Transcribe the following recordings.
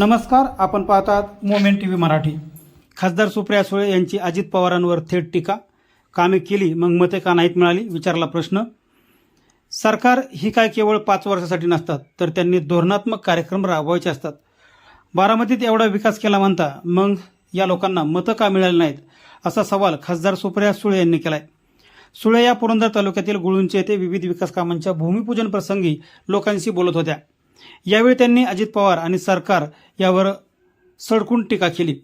नमस्कार आपण पाहतात मोमेंट टी व्ही मराठी. खासदार सुप्रिया सुळे यांची अजित पवारांवर थेट टीका. कामे केली मग मते का नाहीत मिळाली विचारला प्रश्न. सरकार ही काय केवळ पाच वर्षासाठी नसतात तर त्यांनी धोरणात्मक कार्यक्रम राबवायचे असतात. बारामतीत एवढा विकास केला म्हणता मग या लोकांना मतं का मिळाली नाहीत असा सवाल खासदार सुप्रिया सुळे यांनी केलाय. सुळे या पुरंदर तालुक्यातील गुळुंचे येथे विविध विकास कामांच्या भूमिपूजन प्रसंगी लोकांशी बोलत होत्या. यावेळी त्यांनी अजित पवार आणि सरकार यावर सडकून टीका केली.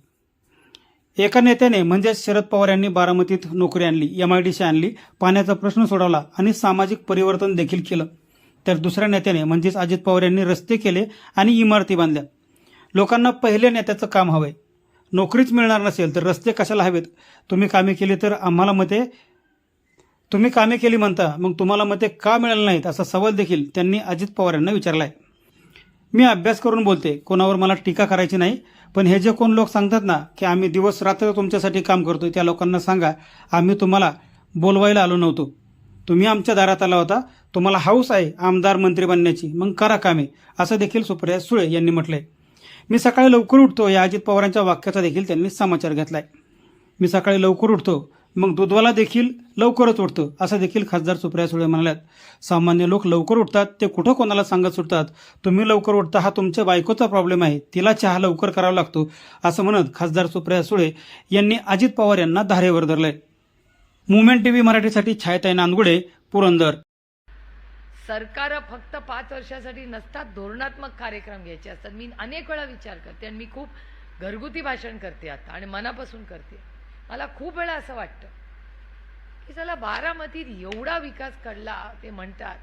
एका नेत्याने म्हणजेच शरद पवार यांनी बारामतीत नोकरी आणली एम आय डी आणली पाण्याचा प्रश्न सोडवला आणि सामाजिक परिवर्तन देखील केलं. तर दुसऱ्या नेत्याने म्हणजेच अजित पवार यांनी रस्ते केले आणि इमारती बांधल्या. लोकांना पहिल्या नेत्याचं काम हवंय. नोकरीच मिळणार नसेल तर रस्ते कशाला हवेत? तुम्ही कामे केली तर आम्हाला मते तुम्ही कामे केली म्हणता मग तुम्हाला मते का मिळालं नाहीत? असा सवाल देखील त्यांनी अजित पवार यांना विचारला आहे मी अभ्यास करून बोलते. कोणावर मला टीका करायची नाही. पण हे जे कोण लोक सांगतात ना की आम्ही दिवस रात्र तुमच्यासाठी काम करतो त्या लोकांना सांगा आम्ही तुम्हाला बोलवायला आलो नव्हतो. तुम्ही आमच्या दारात आला होता. तुम्हाला हाऊस आहे आमदार मंत्री बनण्याची. मग करा कामे. असं देखील सुप्रिया सुळे यांनी म्हटलंय. मी सकाळी लवकर उठतो. या अजित पवारांच्या वाक्याचा देखील त्यांनी समाचार घेतलाय. मी सकाळी लवकर उठतो. मग दुधवाला देखील लवकरच उठतं. असं देखील खासदार सुप्रिया सुळे म्हणाल्यात. सामान्य लोक लवकर उठतात ते कुठं कोणाला सांगत सुटतात? तुम्ही लवकर उठता हा तुमच्या बायकोचा प्रॉब्लेम आहे. तिला चहा लवकर करावा लागतो असं म्हणत खासदार सुप्रिया सुळे यांनी अजित पवार यांना धारेवर धरलंय. मुवमेंट टीव्ही मराठीसाठी छायताई नांदगुडे पुरंदर. सरकार फक्त पाच वर्षासाठी नसतात धोरणात्मक कार्यक्रम घ्यायचे असतात. मी अनेक वेळा विचार करते आणि मी खूप घरगुती भाषण करते आता आणि मनापासून करते. मला खूप वेळा असं वाटतं की चला बारामतीत एवढा विकास घडला ते म्हणतात.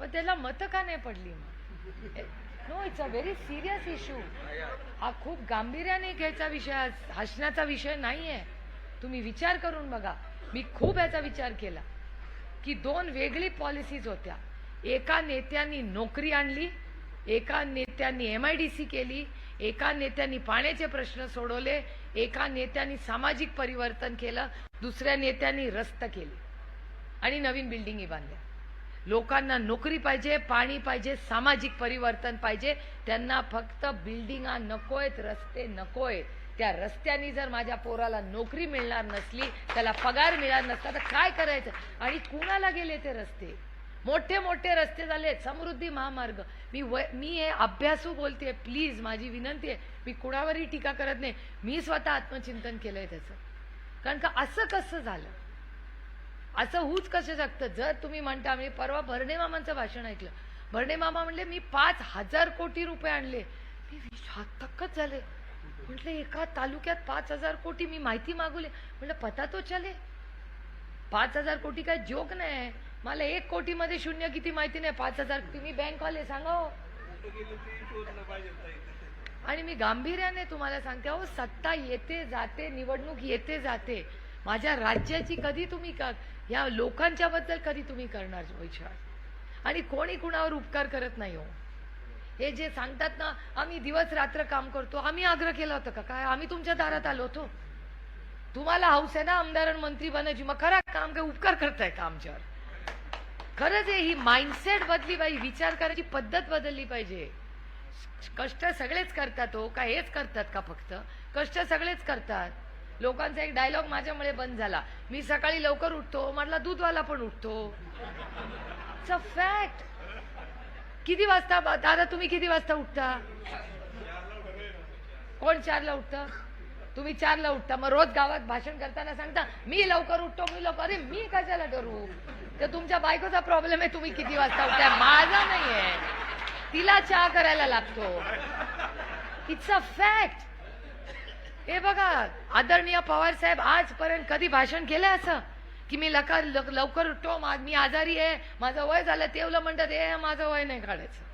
पण त्याला मतं का नाही पडली मग? No it's a very serious issue हा खूप गांभीर्याने घ्यायचा विषय हसण्याचा विषय नाही आहे तुम्ही विचार करून बघा. मी खूप याचा विचार केला की दोन वेगळी पॉलिसीज होत्या. एका नेत्यांनी नोकरी आणली एका नेत्यांनी एम आय डी सी केली एका नेत्यांनी पाण्याचे प्रश्न सोडवले एका नेत्याने सामाजिक परिवर्तन केलं दुसऱ्या नेत्यांनी रस्त केली. आणि नवीन बिल्डिंगी बांधल्या. लोकांना नोकरी पाहिजे पाणी पाहिजे सामाजिक परिवर्तन पाहिजे त्यांना फक्त बिल्डिंगा नकोयत रस्ते नकोय त्या रस्त्यानी जर माझ्या पोराला नोकरी मिळणार नसली त्याला पगार मिळणार नसता तर काय करायचं? आणि कुणाला गेले ते रस्ते? मोठे मोठे रस्ते झाले समृद्धी महामार्ग. मी व मी हे अभ्यासू बोलते प्लीज माझी विनंती आहे मी कुणावरही टीका करत नाही. मी स्वतः आत्मचिंतन केलं आहे त्याचं. कारण का असं कसं झालं? असं होऊच कसं शकतं जर तुम्ही म्हणता मी परवा भरणे मामांचं भाषण ऐकलं. भरणे मामा म्हणले मी पाच हजार कोटी रुपये आणले. मी थक्कच झाले. म्हटलं एका तालुक्यात पाच हजार कोटी मी माहिती मागवली. म्हटलं पता तो चले. पाच हजार कोटी काय जोक नाही. मला एक कोटी मध्ये शून्य किती माहिती नाही पाच हजार तुम्ही बँकवाले सांगा हो. आणि मी गांभीर्याने तुम्हाला सांगते अहो सत्ता येते जाते निवडणूक येते जाते. माझ्या राज्याची कधी तुम्ही का या लोकांच्या बद्दल कधी तुम्ही करणार विचार? आणि कोणी कुणावर उपकार करत नाही हो. हे जे सांगतात ना आम्ही दिवस रात्र काम करतो. आम्ही आग्रह केला होता का? काय? आम्ही तुमच्या दारात आलो होतो. तुम्हाला हौस आहे ना आमदार आणि मंत्री बनायची मग खरा काम काय? उपकार करताय का आमच्यावर? खरंच आहे ही माइंडसेट बदली पाहिजे विचार करायची पद्धत बदलली पाहिजे. कष्ट सगळेच करतात हो का हेच करतात का फक्त? कष्ट सगळेच करतात. लोकांचा एक डायलॉग माझ्यामुळे बंद झाला. मी सकाळी लवकर उठतो म्हटला दूधवाला पण उठतो. इट्स अ फॅक्ट किती वाजता दादा तुम्ही किती वाजता उठता? कोण चारला उठतं? तुम्ही चारला उठता. मग रोज गावात भाषण करताना सांगता मी लवकर उठतो मी लवकर अरे मी कशाला करू? तर तुमच्या बायकोचा प्रॉब्लेम आहे तुम्ही किती वाजता उठताय? माझा नाहीये. तिला चहा करायला लागतो. इट्स अ फॅक्ट हे बघा आदरणीय पवार साहेब आजपर्यंत कधी भाषण केलंय असं? की मी लवकर लवकर उठतो मी आजारी आहे माझं वय झालं तेवलं म्हणतात हे माझं वय नाही काढायचं.